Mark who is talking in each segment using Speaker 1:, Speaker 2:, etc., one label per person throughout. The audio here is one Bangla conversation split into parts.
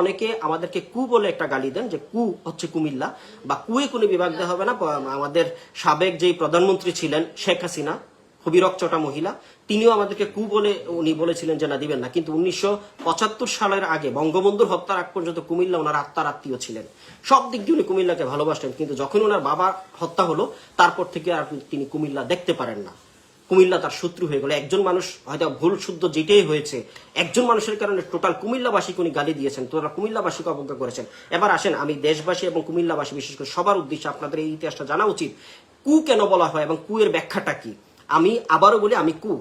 Speaker 1: অনেকে আমাদেরকে কু বলে একটা গালি দেন যে কু হচ্ছে কুমিল্লা বা কুয়ে কোনো বিভাগ দেওয়া হবে না। আমাদের সাবেক যেই প্রধানমন্ত্রী ছিলেন শেখ হাসিনা হবিরক চটা মহিলা, তিনিও আমাদেরকে কু বলে উনি বলেছিলেন যে না, দিবেন না। কিন্তু উনিশশো পঁচাত্তর সালের আগে বঙ্গবন্ধুর হত্যার আগ পর্যন্ত কুমিল্লা ওনার আত্মার আত্মীয় ছিলেন। সব দিক দিয়ে উনি কুমিল্লাকে ভালোবাসতেন, কিন্তু যখন ওনার বাবা হত্যা হলো, তারপর থেকে আর তিনি কুমিল্লা দেখতে পারেন না। কুমিল্লা তার শত্রু হয়ে গেল। একজন মানুষ হয়তো ভুল শুদ্ধ যেটাই হয়েছে, একজন মানুষের কারণে টোটাল কুমিল্লাবাসী উনি গালি দিয়েছেন তোরা কুমিল্লাবাসীকে অবজ্ঞা করেছেন। এবার আসেন, আমি দেশবাসী এবং কুমিল্লাবাসী, বিশেষ করে সবার উদ্দেশ্যে আপনাদের এই ইতিহাসটা জানা উচিত। কু কেন বলা হয় এবং কু এর ব্যাখ্যাটা কি? আমি আবারও বলি, আমি কু।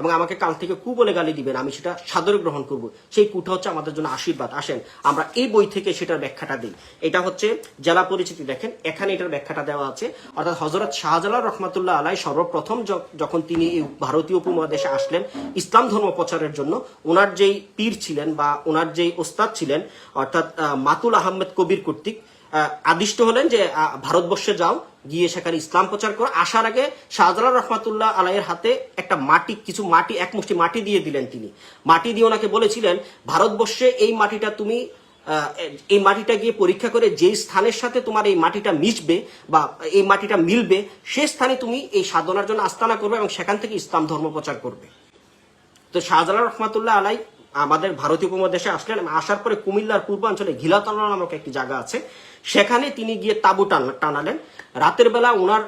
Speaker 1: এবং আমাকে কাল থেকে কু বলে গালি দিবেন, আমি সেটা সাদরে গ্রহণ করব। সেই কুটা হচ্ছে আমাদের জন্য আশীর্বাদ। আসেন, আমরা এই বই থেকে সেটার ব্যাখ্যাটা দিই। এটা হচ্ছে জেলা পরিচিতি দেখেন, এখানে এটার ব্যাখ্যাটা দেওয়া আছে। অর্থাৎ হজরত শাহজালাল রহমাতুল্লাহ আলাই সর্বপ্রথম যখন তিনি এই ভারতীয় উপমহাদেশে আসলেন, ইসলাম ধর্ম প্রচারের জন্য, ওনার যেই পীর ছিলেন বা ওনার যেই ওস্তাদ ছিলেন, অর্থাৎ মাতুল আহমেদ কবির কর্তৃক আদিষ্ট হলেন যে ভারতবর্ষে যাও, গিয়ে সেখানে ইসলাম প্রচার করো। আসার আগে শাহজালাল রহমাতুল্লাহ আলাইয়ের হাতে একটা মাটি, কিছু মাটি, এক মুষ্টি মাটি দিয়ে দিলেন তিনি। মাটি দিয়ে ওনাকে বলেছিলেন, ভারতবর্ষে এই মাটিটা তুমি এই মাটিটা গিয়ে পরীক্ষা করে যেই স্থানের সাথে তোমার এই মাটিটা মিশবে বা এই মাটিটা মিলবে, সে স্থানে তুমি এই সাধনার জন্য আস্তানা করবে এবং সেখান থেকে ইসলাম ধর্ম প্রচার করবে। তো শাহজালাল রহমাতুল্লাহ আলাই আমাদের ভারতীয় উপমহাদেশে আসলেন আসার পরে কুমিল্লার পূর্বাঞ্চলে ঘিলাতলা নামক একটি জায়গা আছে। সেখানে তিনি গিয়ে তাবু টানালেন। রাতের বেলা ওনার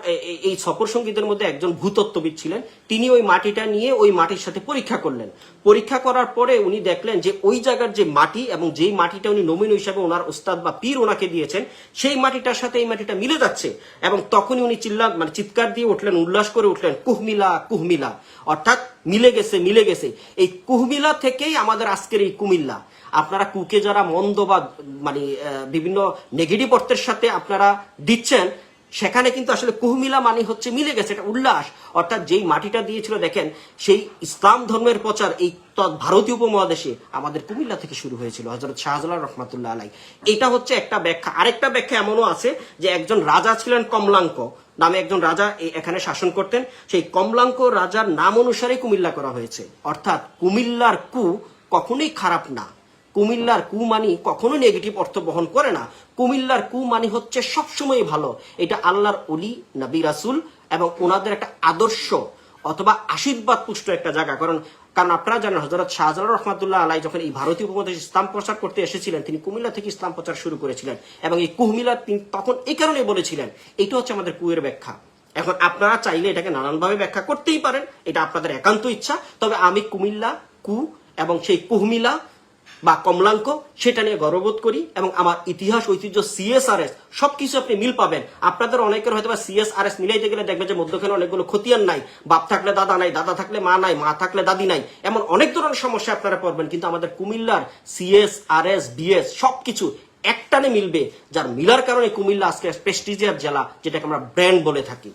Speaker 1: এই সফর সঙ্গীদের মধ্যে একজন ভূতত্ত্ববিদ ছিলেন। তিনি ওই মাটিটা নিয়ে ওই মাটির সাথে পরীক্ষা করলেন। পরীক্ষা করার পরে উনি দেখলেন যে ওই জায়গার যে মাটি এবং যেই মাটিটা উনি নমিন হিসাবে ওনার ওস্তাদ বা পীর ওনাকে দিয়েছেন, সেই মাটিটার সাথে এই মাটিটা মিলে যাচ্ছে। এবং তখনই উনি চিল্লা মানে চিৎকার দিয়ে উঠলেন, উল্লাস করে উঠলেন, কুহমিলা কুহমিলা। অর্থাৎ মিলে গেছে মিলে গেছে। এই কুহমিলা থেকেই আমাদের আজকের এই কুমিল্লা, আপনারা কুকে যারা মন্দ বা মানে বিভিন্ন নেগেটিভ অর্থের সাথে আপনারা দিচ্ছেন, সেখানে কিন্তু আসলে কুহমিলা মানে হচ্ছে মিলে গেছে, এটা উল্লাস। অর্থাৎ যেই মাটিটা দিয়েছিল, দেখেন, সেই ইসলাম ধর্মের প্রচার এই ভারতীয় উপমহাদেশে আমাদের কুমিল্লা থেকে শুরু হয়েছিল হজরত শাহজালাল রহমাতুল্লাহ আলাই এটা হচ্ছে একটা ব্যাখ্যা। আরেকটা ব্যাখ্যা এমনও আছে যে একজন রাজা ছিলেন কমলাঙ্ক নামে একজন রাজা এখানে শাসন করতেন। সেই কমলাঙ্ক রাজার নাম অনুসারে কুমিল্লা করা হয়েছে। অর্থাৎ কুমিল্লার কু কখনোই খারাপ না। কুমিল্লার কু মানি কখনো নেগেটিভ অর্থ বহন করে না। কুমিল্লার কু মানি হচ্ছে সবসময় ভালো। এটা আল্লাহর অলি নবী রাসুল এবং ওনাদের একটা আদর্শ অথবা আশীর্বাদ পুষ্ট একটা জায়গা। কারণ কারণ আপনারা জানেন হজরত শাহজালাল রহমাতুল্লাহ আলাই যখন এই ভারতীয় উপমহাদেশ ইসলাম প্রচার করতে এসেছিলেন, তিনি কুমিল্লা থেকে ইসলাম প্রচার শুরু করেছিলেন এবং এই কুমিল্লা তিনি তখন এই কারণে বলেছিলেন, এটা হচ্ছে আমাদের কুয়ের ব্যাখ্যা। এখন আপনারা চাইলে এটাকে নানানভাবে ব্যাখ্যা করতেই পারেন, এটা আপনাদের একান্ত ইচ্ছা। তবে আমি কুমিল্লা, কু এবং সেই কুহমিলা বা কমলাঙ্ক, সেটা নিয়ে গর্ববোধ করি এবং আমার ইতিহাস, ঐতিহ্য সিএসআরএস সবকিছু আপনি মিল পাবেন। আপনাদের অনেকের হয়তো বা সিএসআরএস মিলাইতে গেলে দেখবেন যে মধ্যখানে অনেকগুলো খতিয়ান নাই। বাপ থাকলে দাদা নাই, দাদা থাকলে মা নাই, মা থাকলে দাদি নাই, এমন অনেক ধরনের সমস্যা আপনারা পড়বেন। কিন্তু আমাদের কুমিল্লার সিএসআরএস বিএস সবকিছু একটানে মিলবে, যার মিলার কারণে কুমিল্লা আজকে প্রেস্টিজিয়ার জেলা, যেটাকে আমরা ব্র্যান্ড বলে থাকি।